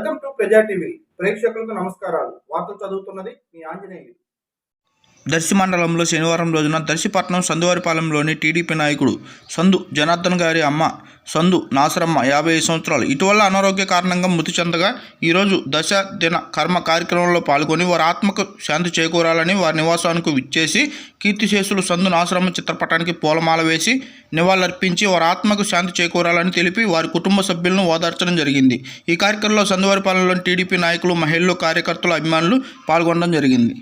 ప్రజా టీవీ. ప్రేక్షకులకు నమస్కారాలు. వార్తలు చదువుతున్నది మీ ఆంజనేయులు. దర్శి మండలంలో శనివారం రోజున దర్శిపట్నం సందువారిపాలెంలోని టీడీపీ నాయకుడు సందు జనార్దన్ గారి అమ్మ సందు నాసరమ్మ యాభై ఐదు సంవత్సరాలు. ఇటీవల అనారోగ్య కారణంగా మృతి చెందగా ఈరోజు దశ దిన కర్మ కార్యక్రమంలో పాల్గొని వారి ఆత్మకు శాంతి చేకూరాలని వారి నివాసానికి విచ్చేసి కీర్తిశేషులు సందు నాసరమ్మ చిత్రపటానికి పూలమాల వేసి నివాళులర్పించి వారి ఆత్మకు శాంతి చేకూరాలని తెలిపి వారి కుటుంబ సభ్యులను ఓదార్చడం జరిగింది. ఈ కార్యక్రమంలో సందువారిపాలెంలోని టీడీపీ నాయకులు మహిళలు కార్యకర్తలు అభిమానులు పాల్గొనడం జరిగింది.